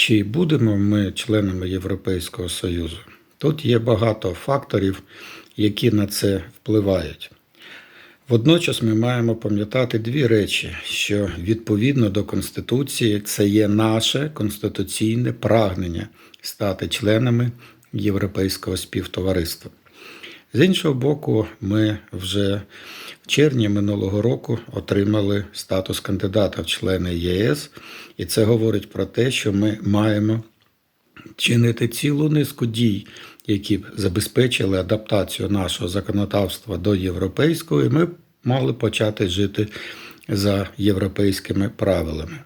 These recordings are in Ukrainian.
чи будемо ми членами Європейського Союзу? Тут є багато факторів, які на це впливають. Водночас ми маємо пам'ятати дві речі: що відповідно до Конституції це є наше конституційне прагнення стати членами Європейського співтовариства. З іншого боку, ми вже в червні минулого року отримали статус кандидата в члени ЄС, і це говорить про те, що ми маємо чинити цілу низку дій, які б забезпечили адаптацію нашого законодавства до європейського, і ми мали почати жити за європейськими правилами.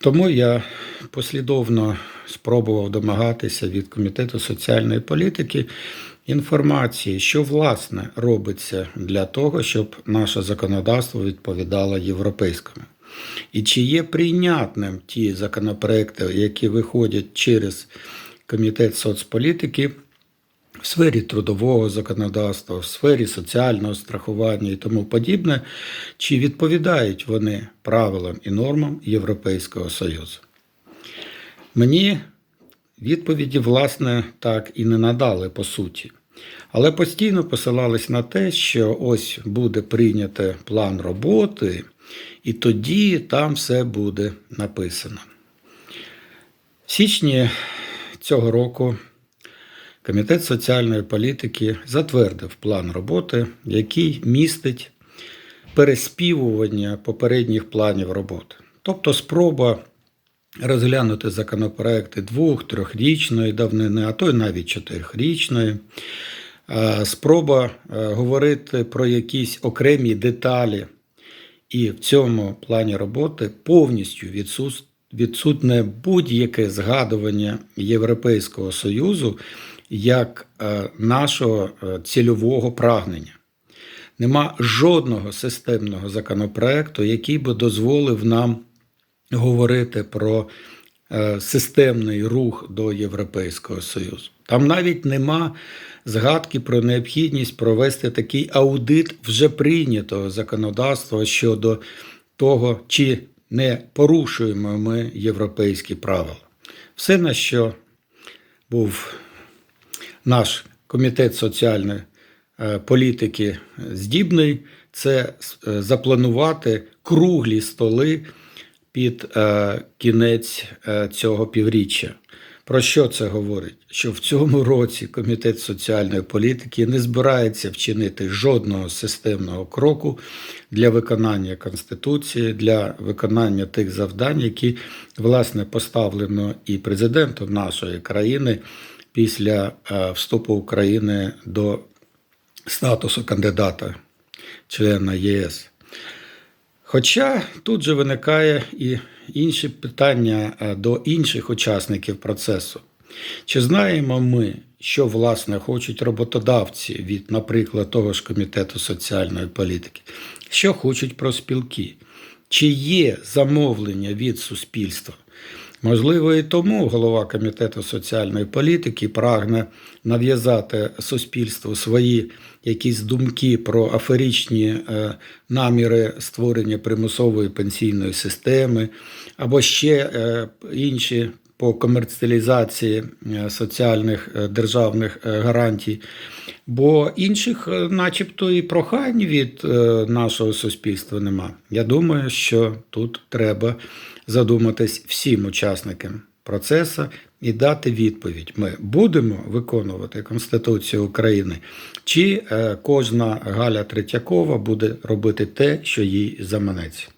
Тому я послідовно спробував домагатися від Комітету соціальної політики інформації, що власне робиться для того, щоб наше законодавство відповідало європейському. І чи є прийнятним ті законопроекти, які виходять через Комітет соцполітики в сфері трудового законодавства, в сфері соціального страхування і тому подібне, чи відповідають вони правилам і нормам Європейського Союзу? Мені відповіді, власне, так і не надали по суті. Але постійно посилались на те, що ось буде прийнято план роботи, і тоді там все буде написано. В січні цього року Комітет соціальної політики затвердив план роботи, який містить переспівування попередніх планів роботи. Тобто спроба розглянути законопроекти двох, трьохрічної давнини, а то й навіть чотирьохрічної. Е, Спроба е, говорити про якісь окремі деталі, і в цьому плані роботи повністю відсутне будь-яке згадування Європейського Союзу як е, нашого цільового прагнення. Нема жодного системного законопроекту, який би дозволив нам говорити про системний рух до Європейського Союзу. Там навіть нема згадки про необхідність провести такий аудит вже прийнятого законодавства щодо того, чи не порушуємо ми європейські правила. Все, на що був наш комітет соціальної е, політики здібний, це е, запланувати круглі столи під е, кінець е, цього півріччя. Про що це говорить? Що в цьому році Комітет соціальної політики не збирається вчинити жодного системного кроку для виконання Конституції, для виконання тих завдань, які власне поставлено і президентом нашої країни після е, вступу України до статусу кандидата члена ЄС. Хоча тут же виникає і інші питання е, до інших учасників процесу. Чи знаємо ми, що власне хочуть роботодавці від, наприклад, того ж комітету соціальної політики, що хочуть профспілки? Чи є замовлення від суспільства? Можливо, і тому голова комітету соціальної політики прагне нав'язати суспільству свої якісь думки про аферичні е, наміри створення примусової пенсійної системи, або ще е, інші по комерціалізації е, соціальних державних гарантій. Бо інших, е, начебто, і прохань від е, нашого суспільства нема. Я думаю, що тут треба задуматись всім учасникам процесу і дати відповідь: ми будемо виконувати Конституцію України, чи е, кожна Галя Третьякова буде робити те, що їй заманеться.